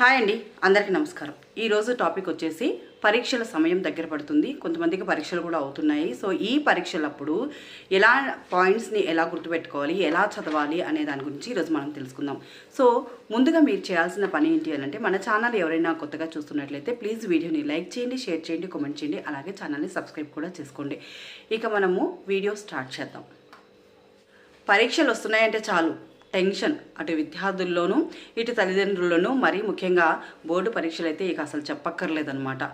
Hi అండి అందరికీ నమస్కారం. ఈరోజు టాపిక్ వచ్చేసి పరీక్షల సమయం దగ్గర పడుతుంది. కొంతమందికి పరీక్షలు కూడా అవుతున్నాయి. సో ఈ పరీక్షలప్పుడు ఎలా పాయింట్స్ని ఎలా గుర్తుపెట్టుకోవాలి ఎలా చదవాలి అనే దాని గురించి ఈరోజు మనం తెలుసుకుందాం. సో ముందుగా మీరు చేయాల్సిన పని ఏంటి అంటే మన ఛానల్ ఎవరైనా కొత్తగా చూస్తున్నట్లయితే ప్లీజ్ వీడియోని లైక్ చేయండి షేర్ చేయండి కామెంట్ చేయండి అలాగే ఛానల్ని సబ్స్క్రైబ్ కూడా చేసుకోండి. ఇక మనము వీడియో స్టార్ట్ చేద్దాం. పరీక్షలు వస్తున్నాయంటే చాలు. టెన్షన్. అటు విద్యార్థుల్లోనూ ఇటు తల్లిదండ్రుల్లోనూ మరీ ముఖ్యంగా బోర్డు పరీక్షలు అయితే ఇక అసలు చెప్పక్కర్లేదన్నమాట.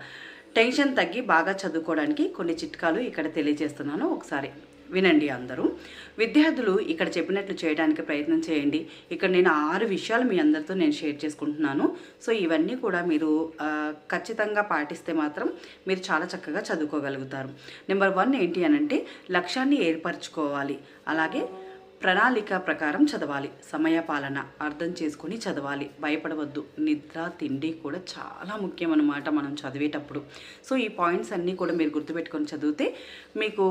టెన్షన్ తగ్గి బాగా చదువుకోవడానికి కొన్ని చిట్కాలు ఇక్కడ తెలియజేస్తున్నాను ఒకసారి. వినండి అందరూ. విద్యార్థులు ఇక్కడ చెప్పినట్లు చేయడానికి ప్రయత్నం చేయండి. ఇక్కడ నేను ఆరు విషయాలు మీ అందరితో నేను షేర్ చేసుకుంటున్నాను. సో ఇవన్నీ కూడా మీరు ఖచ్చితంగా పాటిస్తే మాత్రం మీరు చాలా చక్కగా చదువుకోగలుగుతారు. నెంబర్ వన్ ఏంటి అని అంటే లక్ష్యాన్ని ఏర్పరచుకోవాలి. అలాగే ప్రణాళిక ప్రకారం చదవాలి. సమయపాలన అర్థం చేసుకొని చదవాలి. భయపడవద్దు. నిద్ర తిండి కూడా చాలా ముఖ్యం అన్నమాట మనం చదివేటప్పుడు. సో ఈ పాయింట్స్ అన్నీ కూడా మీరు గుర్తుపెట్టుకొని చదివితే మీకు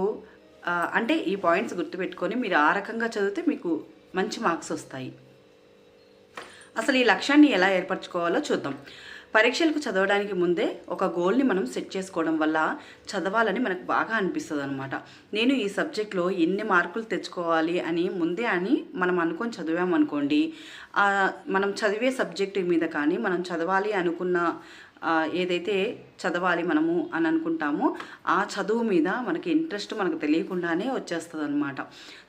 అంటే ఈ పాయింట్స్ గుర్తుపెట్టుకొని మీరు ఆ రకంగా చదివితే మీకు మంచి మార్క్స్ వస్తాయి. అసలు ఈ లక్ష్యాన్ని ఎలా ఏర్పరచుకోవాలో చూద్దాం. పరీక్షలకు చదవడానికి ముందే ఒక గోల్ని మనం సెట్ చేసుకోవడం వల్ల చదవాలని మనకు బాగా అనిపిస్తుంది అనమాట నేను ఈ సబ్జెక్ట్లో ఎన్ని మార్కులు తెచ్చుకోవాలి అని ముందే అని మనం అనుకొని చదివామనుకోండి మనం చదివే సబ్జెక్టు మీద కానీ మనం చదవాలి అనుకున్న ఏదైతే చదవాలి మనము అని అనుకుంటామో ఆ చదువు మీద మనకి ఇంట్రెస్ట్ మనకు తెలియకుండానే వచ్చేస్తుంది అనమాట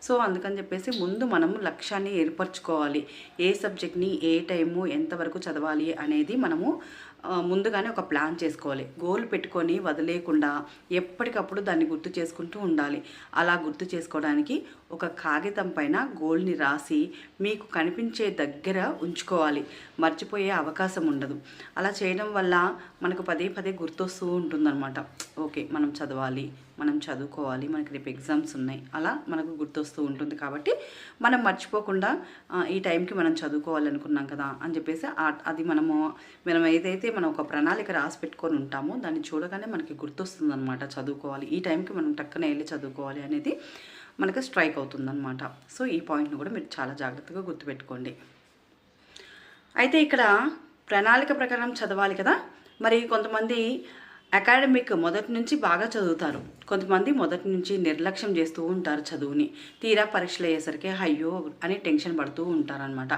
సో అందుకని చెప్పేసి ముందు మనం లక్ష్యాన్ని ఏర్పరచుకోవాలి. ఏ సబ్జెక్ట్ని ఏ టైము ఎంతవరకు చదవాలి అనేది మనము ముందుగానే ఒక ప్లాన్ చేసుకోవాలి. గోల్ పెట్టుకొని వదిలేకుండా ఎప్పటికప్పుడు దాన్ని గుర్తు చేసుకుంటూ ఉండాలి. అలా గుర్తు చేసుకోవడానికి ఒక కాగితం పైన గోల్ని రాసి మీకు కనిపించే దగ్గర ఉంచుకోవాలి. మర్చిపోయే అవకాశం ఉండదు. అలా చేయడం వల్ల మనకు పదే పదే గుర్తొస్తూ ఉంటుందన్నమాట. ఓకే మనం చదవాలి మనం చదువుకోవాలి మనకి రేపు ఎగ్జామ్స్ ఉన్నాయి. అలా మనకు గుర్తొస్తూ ఉంటుంది కాబట్టి మనం మర్చిపోకుండా ఈ టైంకి మనం చదువుకోవాలనుకున్నాం కదా అని చెప్పేసి అది మనము మనం ఏదైతే మనం ఒక ప్రణాళిక రాసి పెట్టుకొని ఉంటామో దాన్ని చూడగానే మనకి గుర్తొస్తుంది అనమాట చదువుకోవాలి ఈ టైంకి మనం టక్కన వెళ్ళి చదువుకోవాలి అనేది మనకు స్ట్రైక్ అవుతుందన్నమాట. సో ఈ పాయింట్ను కూడా మీరు చాలా జాగ్రత్తగా గుర్తుపెట్టుకోండి. అయితే ఇక్కడ ప్రణాళిక ప్రకారం చదవాలి కదా? మరి కొంతమంది అకాడమిక్ మొదటి నుంచి బాగా చదువుతారు. కొంతమంది మొదటి నుంచి నిర్లక్ష్యం చేస్తూ ఉంటారు చదువుని. తీరా పరీక్షలు అయ్యేసరికి అయ్యో అని టెన్షన్ పడుతూ ఉంటారనమాట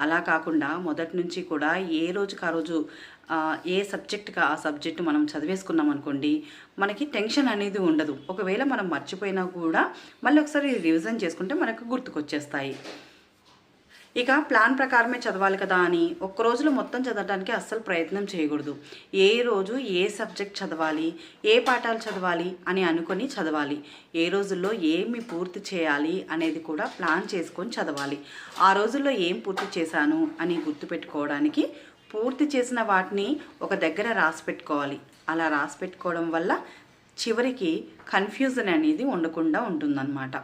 అలా కాకుండా మొదటి నుంచి కూడా ఏ రోజుకి ఆ రోజు ఏ సబ్జెక్ట్కి ఆ సబ్జెక్ట్ మనం చదివేసుకున్నాం అనుకోండి మనకి టెన్షన్ అనేది ఉండదు. ఒకవేళ మనం మర్చిపోయినా కూడా మళ్ళీ ఒకసారి రివిజన్ చేసుకుంటే మనకు గుర్తుకొచ్చేస్తాయి. ఇక ప్లాన్ ప్రకారమే చదవాలి కదా అని ఒక్క రోజులో మొత్తం చదవడానికి అస్సలు ప్రయత్నం చేయకూడదు. ఏ రోజు ఏ సబ్జెక్ట్ చదవాలి ఏ పాఠాలు చదవాలి అని అనుకొని చదవాలి. ఏ రోజుల్లో ఏమి పూర్తి చేయాలి అనేది కూడా ప్లాన్ చేసుకొని చదవాలి. ఆ రోజుల్లో ఏం పూర్తి చేశాను అని గుర్తుపెట్టుకోవడానికి పూర్తి చేసిన వాటిని ఒక దగ్గర రాసి పెట్టుకోవాలి. అలా రాసి పెట్టుకోవడం వల్ల చివరికి కన్ఫ్యూజన్ అనేది ఉండకుండా ఉంటుందన్నమాట.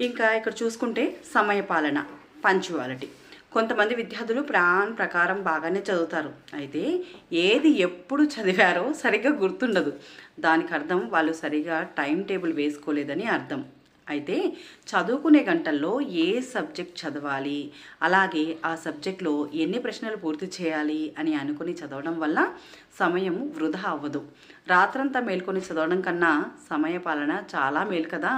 ఇంకా ఇక్కడ చూసుకుంటే సమయపాలన పంచువాలిటీ కొంతమంది విద్యార్థులు ప్లాన్ ప్రకారం బాగానే చదువుతారు. అయితే ఏది ఎప్పుడు చదివారో సరిగ్గా గుర్తుండదు. దానికి అర్థం వాళ్ళు సరిగా టైం టేబుల్ వేసుకోలేదని అర్థం. అయితే చదువుకునే గంటల్లో ఏ సబ్జెక్ట్ చదవాలి? అలాగే ఆ సబ్జెక్ట్లో ఎన్ని ప్రశ్నలు పూర్తి చేయాలి అని అనుకుని చదవడం వల్ల సమయం వృధా అవ్వదు. రాత్రంతా మేల్కొని చదవడం కన్నా సమయ పాలన చాలా మేలు కదా.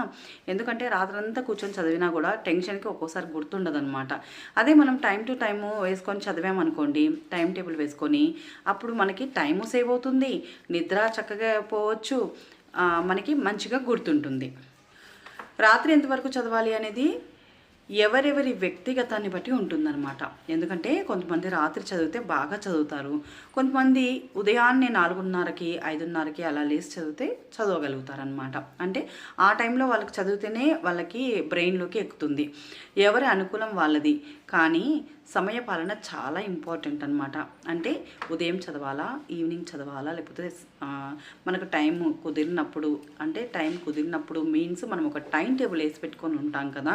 ఎందుకంటే రాత్రంతా కూర్చొని చదివినా కూడా టెన్షన్కి ఒక్కోసారి గుర్తుండదనమాట అదే మనం టైం టు టైము వేసుకొని చదివామనుకోండి టైం టేబుల్ వేసుకొని అప్పుడు మనకి టైము సేవ్ అవుతుంది నిద్ర చక్కగా పోవచ్చు మనకి మంచిగా గుర్తుంటుంది. రాత్రి ఎంతవరకు చదవాలి అనేది ఎవరెవరి వ్యక్తిగతాన్ని బట్టి ఉంటుందన్నమాట. ఎందుకంటే కొంతమంది రాత్రి చదివితే బాగా చదువుతారు. కొంతమంది ఉదయాన్నే నాలుగున్నరకి ఐదున్నరకి అలా లేచి చదివితే చదవగలుగుతారనమాట అంటే ఆ టైంలో వాళ్ళకి చదివితేనే వాళ్ళకి బ్రెయిన్లోకి ఎక్కుతుంది. ఎవరి అనుకూలం వాళ్ళది. కానీ సమయపాలన చాలా ఇంపార్టెంట్ అనమాట అంటే ఉదయం చదవాలా ఈవినింగ్ చదవాలా లేకపోతే మనకు టైం కుదిరినప్పుడు అంటే టైం కుదిరినప్పుడు మీన్స్ మనం ఒక టైం టేబుల్ వేసి పెట్టుకొని ఉంటాం కదా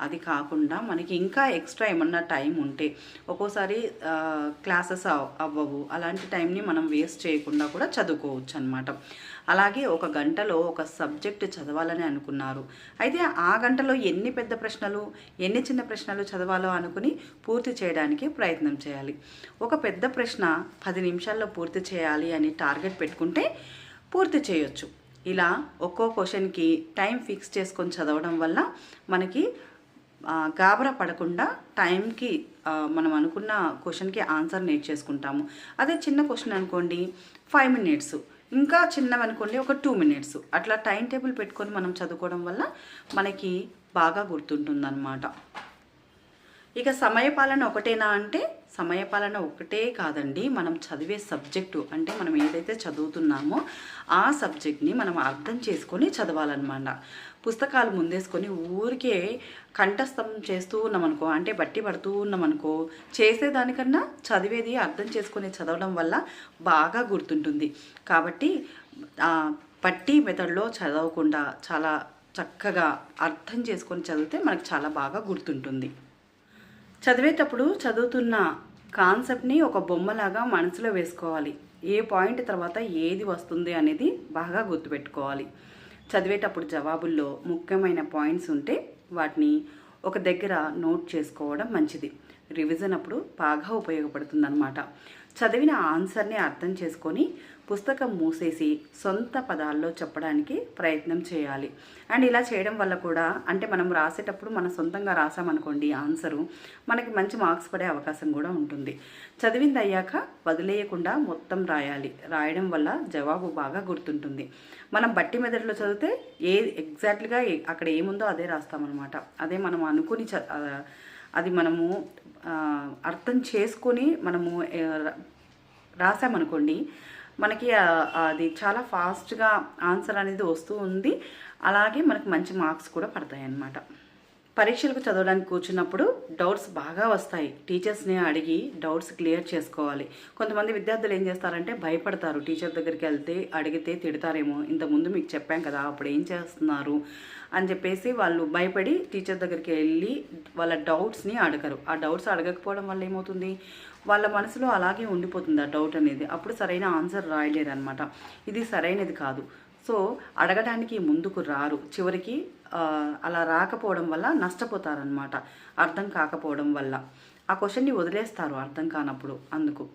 అది కాకుండా మనకి ఇంకా ఎక్స్ట్రా ఏమన్నా టైం ఉంటే ఒక్కోసారి క్లాసెస్ అవ్వవు. అలాంటి టైంని మనం వేస్ట్ చేయకుండా కూడా చదువుకోవచ్చు అనమాట అలాగే ఒక గంటలో ఒక సబ్జెక్ట్ చదవాలని అనుకున్నారు. అయితే ఆ గంటలో ఎన్ని పెద్ద ప్రశ్నలు ఎన్ని చిన్న ప్రశ్నలు చదవాలో అనుకుని పూర్తి చేయడానికి ప్రయత్నం చేయాలి. ఒక పెద్ద ప్రశ్న పది నిమిషాల్లో పూర్తి చేయాలి అని టార్గెట్ పెట్టుకుంటే పూర్తి చేయొచ్చు. ఇలా ఒక్కో క్వశ్చన్కి టైం ఫిక్స్ చేసుకొని చదవడం వల్ల మనకి గాబరా పడకుండా టైంకి మనం అనుకున్న క్వశ్చన్కి ఆన్సర్ నేర్చేసుకుంటాము అదే చిన్న క్వశ్చన్ అనుకోండి ఫైవ్ మినిట్స్. ఇంకా చిన్నవి అనుకోండి ఒక టూ మినిట్స్. అట్లా టైం టేబుల్ పెట్టుకొని మనం చదువుకోవడం వల్ల మనకి బాగా గుర్తుంటుందన్నమాట. ఇక సమయపాలన ఒకటేనా అంటే సమయపాలన ఒకటే కాదండి. మనం చదివే సబ్జెక్టు అంటే మనం ఏదైతే చదువుతున్నామో ఆ సబ్జెక్ట్ని మనం అర్థం చేసుకొని చదవాలన్నమాట. పుస్తకాలు ముందేసుకొని ఊరికే కంఠస్థం చేస్తూ ఉన్నామనుకో అంటే బట్టి పడుతూ ఉన్నామనుకో చేసేదానికన్నా చదివేది అర్థం చేసుకొని చదవడం వల్ల బాగా గుర్తుంటుంది. కాబట్టి ఆ, పట్టి మెథడ్లో చదవకుండా చాలా చక్కగా అర్థం చేసుకొని చదివితే మనకు చాలా బాగా గుర్తుంటుంది. చదివేటప్పుడు చదువుతున్న కాన్సెప్ట్ని ఒక బొమ్మలాగా మనసులో వేసుకోవాలి. ఏ పాయింట్ తర్వాత ఏది వస్తుంది అనేది బాగా గుర్తుపెట్టుకోవాలి. చదివేటప్పుడు జవాబుల్లో ముఖ్యమైన పాయింట్స్ ఉంటే వాటిని ఒక దగ్గర నోట్ చేసుకోవడం మంచిది. రివిజన్ అప్పుడు బాగా ఉపయోగపడుతుందన్నమాట. చదివిన ఆన్సర్ని అర్థం చేసుకొని పుస్తకం మూసేసి సొంత పదాల్లో చెప్పడానికి ప్రయత్నం చేయాలి. అండ్ ఇలా చేయడం వల్ల కూడా అంటే మనం రాసేటప్పుడు మన సొంతంగా రాసామనుకోండి ఆన్సరు మనకి మంచి మార్క్స్ పడే అవకాశం కూడా ఉంటుంది. చదివింది అయ్యాక వదిలేయకుండా మొత్తం రాయాలి. రాయడం వల్ల జవాబు బాగా గుర్తుంటుంది. మనం బట్టి మెదడులో చదివితే ఏ ఎగ్జాక్ట్గా అక్కడ ఏముందో అదే రాస్తామన్నమాట. అదే మనం అనుకుని చ అది మనము అర్థం చేసుకొని మనము రాసామనుకోండి మనకి అది చాలా ఫాస్ట్గా ఆన్సర్ అనేది వస్తూ ఉంది. అలాగే మనకు మంచి మార్క్స్ కూడా పడతాయి అన్నమాట పరీక్షలకు చదవడానికి కూర్చున్నప్పుడు డౌట్స్ బాగా వస్తాయి. టీచర్స్ని అడిగి డౌట్స్ క్లియర్ చేసుకోవాలి. కొంతమంది విద్యార్థులు ఏం చేస్తారంటే భయపడతారు. టీచర్ దగ్గరికి వెళ్తే అడిగితే తిడతారేమో. ఇంతకుముందు మీకు చెప్పాం కదా అప్పుడు ఏం చేస్తున్నారు? అని చెప్పేసి వాళ్ళు భయపడి టీచర్ దగ్గరికి వెళ్ళి వాళ్ళ డౌట్స్ని అడగరు. ఆ డౌట్స్ అడగకపోవడం వల్ల ఏమవుతుంది? వాళ్ళ మనసులో అలాగే ఉండిపోతుంది ఆ డౌట్ అనేది. అప్పుడు సరైన ఆన్సర్ రాయలేరు అనమాట ఇది సరైనది కాదు. సో అడగడానికి ముందుకు రారు. చివరికి అలా రాకపోవడం వల్ల నష్టపోతారనమాట అర్థం కాకపోవడం వల్ల. ఆ క్వశ్చన్ని వదిలేస్తారు అర్థం కానప్పుడు అందుకు.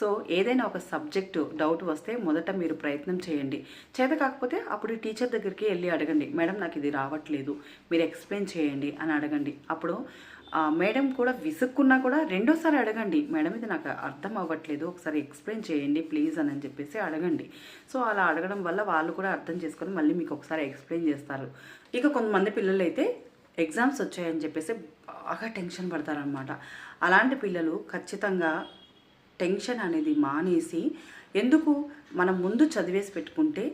సో ఏదైనా ఒక సబ్జెక్టు డౌట్ వస్తే మొదట మీరు ప్రయత్నం చేయండి. చేత కాకపోతే అప్పుడు టీచర్ దగ్గరికి వెళ్ళి అడగండి మేడం నాకు ఇది రావట్లేదు. మీరు ఎక్స్ప్లెయిన్ చేయండి అని అడగండి. అప్పుడు మేడం కూడా విసుక్కున్నా కూడా రెండోసారి అడగండి. మేడం ఇది నాకు అర్థం అవ్వట్లేదు. ఒకసారి ఎక్స్ప్లెయిన్ చేయండి ప్లీజ్ అని చెప్పేసి అడగండి. సో అలా అడగడం వల్ల వాళ్ళు కూడా అర్థం చేసుకొని మళ్ళీ మీకు ఒకసారి ఎక్స్ప్లెయిన్ చేస్తారు. ఇక కొంతమంది పిల్లలు అయితే ఎగ్జామ్స్ వచ్చాయని చెప్పేసి బాగా టెన్షన్ పడతారనమాట అలాంటి పిల్లలు ఖచ్చితంగా టెన్షన్ అనేది మానేసి ఎందుకు మనం ముందు చదివేసి పెట్టుకుంటే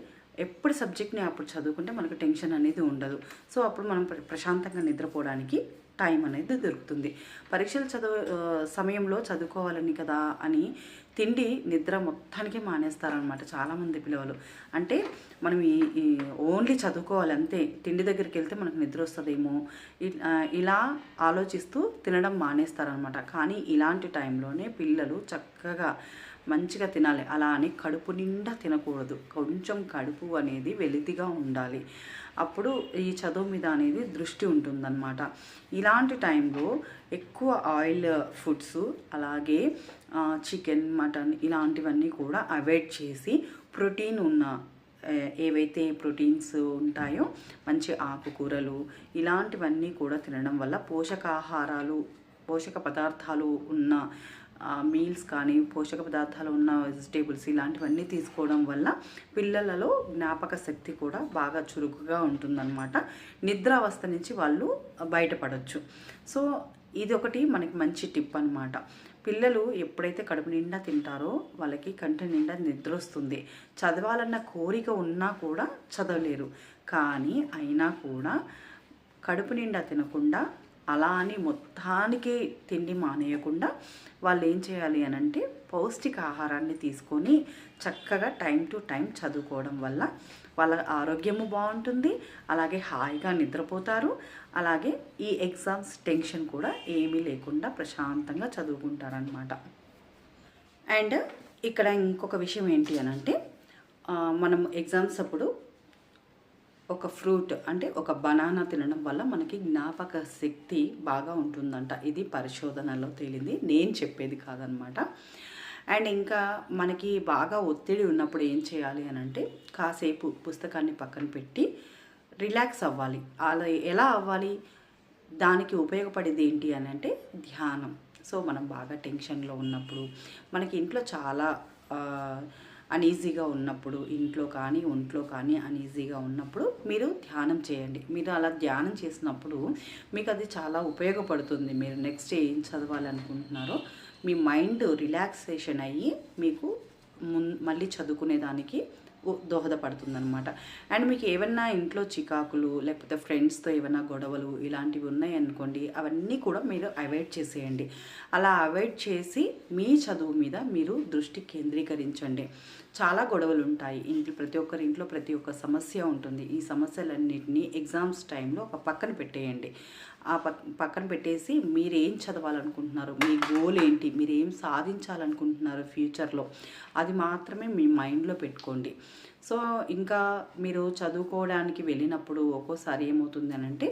ఎప్పుడు సబ్జెక్ట్ని అప్పుడు చదువుకుంటే మనకు టెన్షన్ అనేది ఉండదు. సో అప్పుడు మనం ప్రశాంతంగా నిద్రపోవడానికి టైం అనేది దొరుకుతుంది. పరీక్షలు చదువు సమయంలో చదువుకోవాలని కదా అని తిండి నిద్ర మొత్తానికి మానేస్తారనమాట చాలామంది పిల్లలు అంటే మనం ఈ ఓన్లీ చదువుకోవాలి అంతే తిండి దగ్గరికి వెళ్తే మనకు నిద్ర వస్తుందేమో ఇలా ఆలోచిస్తూ తినడం మానేస్తారనమాట కానీ ఇలాంటి టైంలోనే పిల్లలు చక్కగా మంచిగా తినాలి. అలా అని కడుపు నిండా తినకూడదు. కొంచెం కడుపు అనేది వెలితిగా ఉండాలి. అప్పుడు ఈ చదువు మీద అనేది దృష్టి ఉంటుందన్నమాట. ఇలాంటి టైంలో ఎక్కువ ఆయిల్ ఫుడ్స్ అలాగే చికెన్ మటన్ ఇలాంటివన్నీ కూడా అవాయిడ్ చేసి ప్రోటీన్ ఉన్న ఏవైతే ప్రోటీన్స్ ఉంటాయో మంచి ఆకుకూరలు ఇలాంటివన్నీ కూడా తినడం వల్ల పోషకాహారాలు పోషక పదార్థాలు ఉన్న మీల్స్ కానీ పోషక పదార్థాలు ఉన్న వెజిటేబుల్స్ ఇలాంటివన్నీ తీసుకోవడం వల్ల పిల్లలలో జ్ఞాపక శక్తి కూడా బాగా చురుకుగా ఉంటుందన్నమాట. నిద్రావస్థ నుంచి వాళ్ళు బయటపడవచ్చు సో ఇది ఒకటి మనకి మంచి టిప్ అన్నమాట. పిల్లలు ఎప్పుడైతే కడుపు నిండా తింటారో వాళ్ళకి కంటి నిండా నిద్ర వస్తుంది చదవాలన్న కోరిక ఉన్నా కూడా చదవలేరు. కానీ అయినా కూడా కడుపు నిండా తినకుండా అలా అని మొత్తానికి తిండి మానేయకుండా వాళ్ళు ఏం చేయాలి అని అంటే పౌష్టిక ఆహారాన్ని తీసుకొని చక్కగా టైం టు టైం చదువుకోవడం వల్ల వాళ్ళ ఆరోగ్యము బాగుంటుంది. అలాగే హాయిగా నిద్రపోతారు. అలాగే ఈ ఎగ్జామ్స్ టెన్షన్ కూడా ఏమీ లేకుండా ప్రశాంతంగా చదువుకుంటారనమాట అండ్ ఇక్కడ ఇంకొక విషయం ఏంటి అని అంటే మనం ఎగ్జామ్స్ అప్పుడు ఒక ఫ్రూట్ అంటే ఒక బనానా తినడం వల్ల మనకి జ్ఞాపక శక్తి బాగా ఉంటుందంట. ఇది పరిశోధనలో తేలింది. నేను చెప్పేది కాదనమాట. అండ్ ఇంకా మనకి బాగా ఒత్తిడి ఉన్నప్పుడు ఏం చేయాలి అని అంటే కాసేపు పుస్తకాన్ని పక్కన పెట్టి రిలాక్స్ అవ్వాలి. అలా ఎలా అవ్వాలి? దానికి ఉపయోగపడేది ఏంటి అని అంటే ధ్యానం. సో మనం బాగా టెన్షన్లో ఉన్నప్పుడు మనకి ఇంట్లో చాలా అనీజీగా ఉన్నప్పుడు ఇంట్లో కానీ ఒంట్లో కానీ అనీజీగా ఉన్నప్పుడు మీరు ధ్యానం చేయండి. మీరు అలా ధ్యానం చేసినప్పుడు మీకు అది చాలా ఉపయోగపడుతుంది. మీరు నెక్స్ట్ ఏం చదవాలనుకుంటున్నారో మీ మైండ్ రిలాక్సేషన్ అయ్యి మీకు మున్ మళ్ళీ చదువుకునేదానికి దోహదపడుతుందనమాట అండ్ మీకు ఏమన్నా ఇంట్లో చికాకులు లేకపోతే ఫ్రెండ్స్తో ఏమైనా గొడవలు ఇలాంటివి ఉన్నాయనుకోండి అవన్నీ కూడా మీరు అవాయిడ్ చేసేయండి. అలా అవాయిడ్ చేసి మీ చదువు మీద మీరు దృష్టి కేంద్రీకరించండి. చాలా గొడవలు ఉంటాయి ఇంట్లో ప్రతి ఒక్కరి ఇంట్లో ప్రతి ఒక్క సమస్య ఉంటుంది. ఈ సమస్యలన్నింటినీ ఎగ్జామ్స్ టైంలో ఒక పక్కన పెట్టేయండి. ఆ పక్కన పెట్టేసి మీరు ఏం చదవాలనుకుంటున్నారు? మీ గోల్ ఏంటి? మీరు ఏం సాధించాలనుకుంటున్నారు ఫ్యూచర్లో? అది మాత్రమే మీ మైండ్లో పెట్టుకోండి. సో ఇంకా మీరు చదువుకోవడానికి వెళ్ళినప్పుడు ఒక్కోసారి ఏమవుతుంది అని అంటే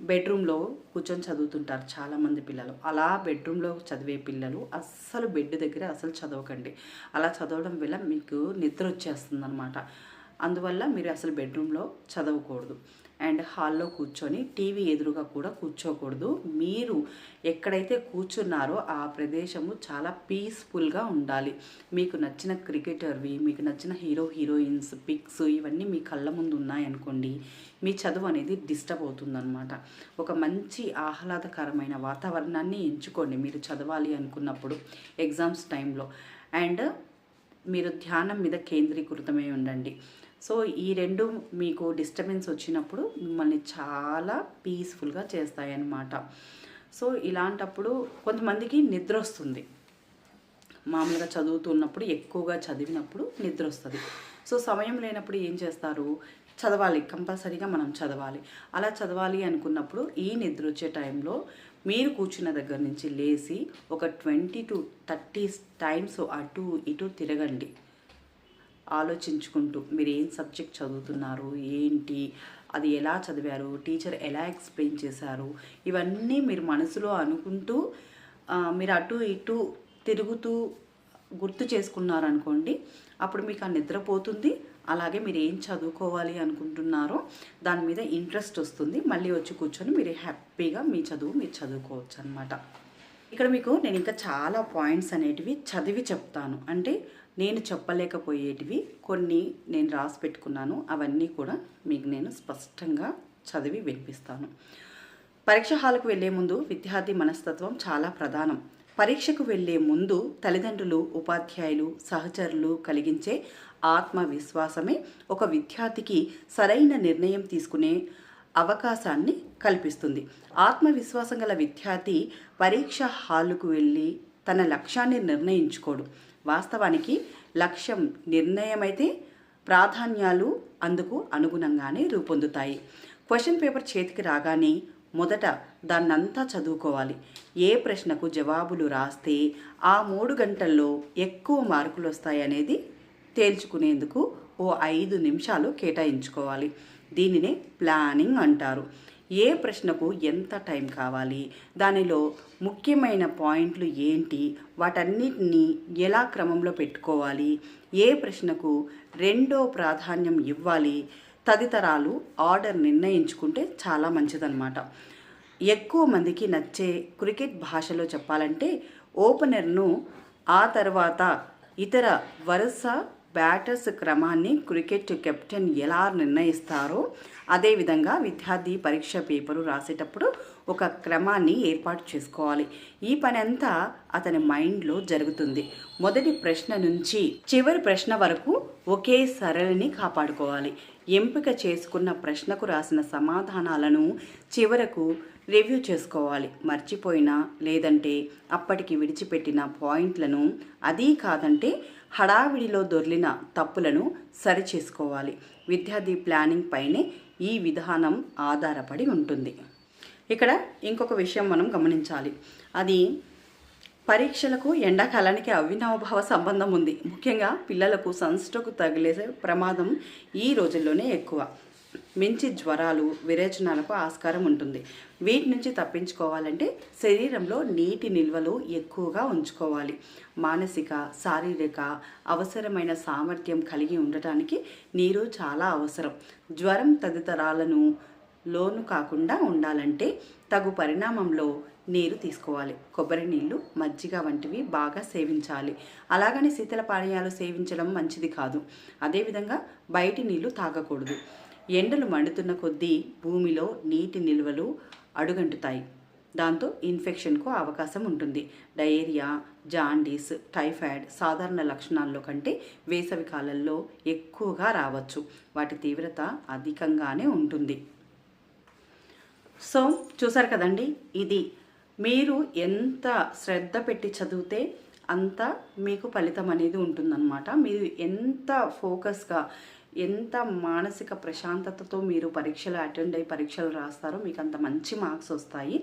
బెడ్రూమ్లో కూర్చొని చదువుతుంటారు చాలామంది పిల్లలు. అలా బెడ్రూమ్లో చదివే పిల్లలు అస్సలు బెడ్ దగ్గర అసలు చదవకండి. అలా చదవడం వల్ల మీకు నిద్ర వచ్చేస్తుంది అనమాట అందువల్ల మీరు అసలు బెడ్రూమ్లో చదవకూడదు. అండ్ హాల్లో కూర్చొని టీవీ ఎదురుగా కూడా కూర్చోకూడదు. మీరు ఎక్కడైతే కూర్చున్నారో ఆ ప్రదేశము చాలా పీస్ఫుల్గా ఉండాలి. మీకు నచ్చిన క్రికెటర్వి మీకు నచ్చిన హీరో హీరోయిన్స్ పిక్స్ ఇవన్నీ మీ కళ్ళ ముందు ఉన్నాయనుకోండి మీ చదువు అనేది డిస్టర్బ్ అవుతుందన్నమాట. ఒక మంచి ఆహ్లాదకరమైన వాతావరణాన్ని ఎంచుకోండి మీరు చదవాలి అనుకున్నప్పుడు ఎగ్జామ్స్ టైంలో. అండ్ మీరు ధ్యానం మీద కేంద్రీకృతమై ఉండండి. సో ఈ రెండు మీకు డిస్టర్బెన్స్ వచ్చినప్పుడు మిమ్మల్ని చాలా పీస్ఫుల్గా చేస్తాయన్నమాట. సో ఇలాంటప్పుడు కొంతమందికి నిద్ర వస్తుంది. మామూలుగా చదువుతున్నప్పుడు ఎక్కువగా చదివినప్పుడు నిద్ర వస్తుంది. సో సమయం లేనప్పుడు ఏం చేస్తారు? చదవాలి కంపల్సరీగా మనం చదవాలి. అలా చదవాలి అనుకున్నప్పుడు ఈ నిద్ర వచ్చే టైంలో మీరు కూర్చున్న దగ్గర నుంచి లేచి ఒక ట్వంటీ టు థర్టీ టైమ్స్ అటు ఇటు తిరగండి. ఆలోచించుకుంటూ మీరు ఏం సబ్జెక్ట్ చదువుతున్నారు ఏంటి అది ఎలా చదివారు టీచర్ ఎలా ఎక్స్ప్లెయిన్ చేశారు ఇవన్నీ మీరు మనసులో అనుకుంటూ మీరు అటు ఇటు తిరుగుతూ గుర్తు చేసుకున్నారనుకోండి అప్పుడు మీకు ఆ నిద్రపోతుంది అలాగే మీరు ఏం చదువుకోవాలి అనుకుంటున్నారో దాని మీద ఇంట్రెస్ట్ వస్తుంది మళ్ళీ వచ్చి కూర్చొని మీరు హ్యాపీగా మీ చదువు మీరు చదువుకోవచ్చు అనమాట ఇక్కడ మీకు నేను ఇంకా చాలా పాయింట్స్ అనేటివి చదివి చెప్తాను. అంటే నేను చెప్పలేకపోయేటివి. కొన్ని నేను రాసి పెట్టుకున్నాను. అవన్నీ కూడా మీకు నేను స్పష్టంగా చదివి వినిపిస్తాను. పరీక్ష హాల్కు వెళ్ళే ముందు విద్యార్థి మనస్తత్వం చాలా ప్రధానం. పరీక్షకు వెళ్ళే ముందు తల్లిదండ్రులు ఉపాధ్యాయులు సహచరులు కలిగించే ఆత్మవిశ్వాసమే ఒక విద్యార్థికి సరైన నిర్ణయం తీసుకునే అవకాశాన్ని కల్పిస్తుంది. ఆత్మవిశ్వాసం గల విద్యార్థి పరీక్ష హాలుకు వెళ్ళి తన లక్ష్యాన్ని నిర్ణయించుకోడు. వాస్తవానికి లక్ష్యం నిర్ణయమైతే ప్రాధాన్యాలు అందుకు అనుగుణంగానే రూపొందుతాయి. క్వశ్చన్ పేపర్ చేతికి రాగానే మొదట దాన్నంతా చదువుకోవాలి. ఏ ప్రశ్నకు జవాబులు రాస్తే ఆ మూడు గంటల్లో ఎక్కువ మార్కులు వస్తాయనేది తేల్చుకునేందుకు ఓ ఐదు నిమిషాలు కేటాయించుకోవాలి. దీనినే ప్లానింగ్ అంటారు. ఏ ప్రశ్నకు ఎంత టైం కావాలి? దానిలో ముఖ్యమైన పాయింట్లు ఏంటి? వాటన్నిటిని ఎలా క్రమంలో పెట్టుకోవాలి? ఏ ప్రశ్నకు రెండో ప్రాధాన్యం ఇవ్వాలి? తదితరాలు ఆర్డర్ నిర్ణయించుకుంటే చాలా మంచిదన్నమాట. ఎక్కువ మందికి నచ్చే క్రికెట్ భాషలో చెప్పాలంటే ఓపెనర్ను ఆ తర్వాత ఇతర వరుస బ్యాటర్స్ క్రమాన్ని క్రికెట్ కెప్టెన్ ఎలా నిర్ణయిస్తారో అదేవిధంగా విద్యార్థి పరీక్ష పేపరు రాసేటప్పుడు ఒక క్రమాన్ని ఏర్పాటు చేసుకోవాలి. ఈ పని అంతా అతని మైండ్లో జరుగుతుంది. మొదటి ప్రశ్న నుంచి చివరి ప్రశ్న వరకు ఒకే సరళిని కాపాడుకోవాలి. ఎంపిక చేసుకున్న ప్రశ్నకు రాసిన సమాధానాలను చివరకు రివ్యూ చేసుకోవాలి. మర్చిపోయినా లేదంటే అప్పటికి విడిచిపెట్టిన పాయింట్లను అదీ కాదంటే హడావిడిలో దొర్లిన తప్పులను సరిచేసుకోవాలి. విద్యార్థి ప్లానింగ్ పైనే ఈ విధానం ఆధారపడి ఉంటుంది. ఇక్కడ ఇంకొక విషయం మనం గమనించాలి. అది పరీక్షలకు ఎండాకాలానికి అవినాభావ సంబంధం ఉంది. ముఖ్యంగా పిల్లలకు సన్స్ట్రోక్ తగిలే ప్రమాదం ఈ రోజుల్లోనే ఎక్కువ. మించి జ్వరాలు విరేచనాలకు ఆస్కారం ఉంటుంది. వీటి నుంచి తప్పించుకోవాలంటే శరీరంలో నీటి నిల్వలు ఎక్కువగా ఉంచుకోవాలి. మానసిక శారీరక అవసరమైన సామర్థ్యం కలిగి ఉండటానికి నీరు చాలా అవసరం. జ్వరం తదితరాలను లోను కాకుండా ఉండాలంటే తగు పరిణామంలో నీరు తీసుకోవాలి. కొబ్బరి నీళ్ళు మజ్జిగ వంటివి బాగా సేవించాలి. అలాగని శీతల పానీయాలు సేవించడం మంచిది కాదు. అదేవిధంగా బయటి నీళ్ళు తాగకూడదు. ఎండలు మండుతున్న కొద్దీ భూమిలో నీటి నిల్వలు అడుగంటుతాయి. దాంతో ఇన్ఫెక్షన్కు అవకాశం ఉంటుంది. డయేరియా జాండీస్ టైఫాయిడ్ సాధారణ లక్షణాల్లో కంటే వేసవి కాలంలో ఎక్కువగా రావచ్చు. వాటి తీవ్రత అధికంగానే ఉంటుంది. సో చూసారు కదండి ఇది మీరు ఎంత శ్రద్ధ పెట్టి చదివితే అంత మీకు ఫలితం అనేది ఉంటుందన్నమాట. మీరు ఎంత ఫోకస్గా ఎంత మానసిక ప్రశాంతతతో మీరు పరీక్షలు అటెండ్ అయ్యి పరీక్షలు రాస్తారో మీకు అంత మంచి మార్క్స్ వస్తాయి.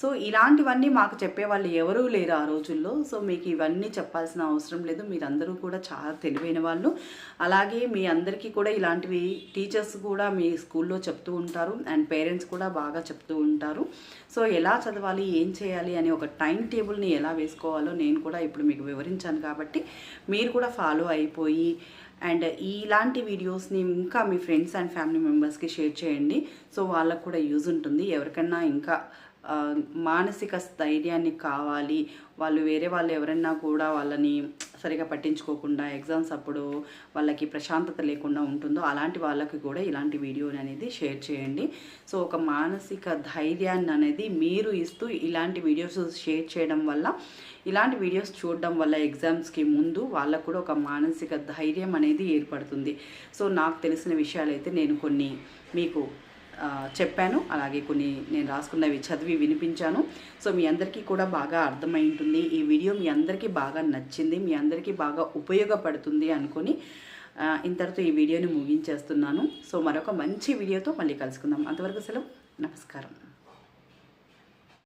సో ఇలాంటివన్నీ మాకు చెప్పేవాళ్ళు ఎవరూ లేరు ఆ రోజుల్లో. సో మీకు ఇవన్నీ చెప్పాల్సిన అవసరం లేదు. మీరందరూ కూడా చాలా తెలివైన వాళ్ళు. అలాగే మీ అందరికీ కూడా ఇలాంటివి టీచర్స్ కూడా మీ స్కూల్లో చెప్తూ ఉంటారు. అండ్ పేరెంట్స్ కూడా బాగా చెప్తూ ఉంటారు. సో ఎలా చదవాలి ఏం చేయాలి అని ఒక టైం టేబుల్ని ఎలా వేసుకోవాలో నేను కూడా ఇప్పుడు మీకు వివరించాను కాబట్టి మీరు కూడా ఫాలో అయిపోయి అండ్ ఇలాంటి వీడియోస్ని ఇంకా మీ ఫ్రెండ్స్ అండ్ ఫ్యామిలీ మెంబర్స్కి షేర్ చేయండి. సో వాళ్ళకు కూడా యూజ్ ఉంటుంది. ఎవరికన్నా ఇంకా మానసిక స్థైర్యాన్ని కావాలి. వాళ్ళు వేరే వాళ్ళు ఎవరైనా కూడా వాళ్ళని సరిగా పట్టించుకోకుండా ఎగ్జామ్స్ అప్పుడు వాళ్ళకి ప్రశాంతత లేకుండా ఉంటుందో అలాంటి వాళ్ళకి కూడా ఇలాంటి వీడియో అనేది షేర్ చేయండి. సో ఒక మానసిక ధైర్యాన్ని అనేది మీరు ఇస్తూ ఇలాంటి వీడియోస్ షేర్ చేయడం వల్ల ఇలాంటి వీడియోస్ చూడడం వల్ల ఎగ్జామ్స్కి ముందు వాళ్ళకు కూడా ఒక మానసిక ధైర్యం అనేది ఏర్పడుతుంది. సో నాకు తెలిసిన విషయాలైతే నేను కొన్ని మీకు చెప్పాను. అలాగే కొన్ని నేను రాసుకున్నవి చదివి వినిపించాను. సో మీ అందరికీ కూడా బాగా అర్థమై ఉంటుంది ఈ వీడియో మీ అందరికీ బాగా నచ్చింది మీ అందరికీ బాగా ఉపయోగపడుతుంది అనుకొని ఇంతటితో ఈ వీడియోని ముగించేస్తున్నాను. సో మరొక మంచి వీడియోతో మళ్ళీ కలుసుకుందాం. అంతవరకు సెలవు. నమస్కారం.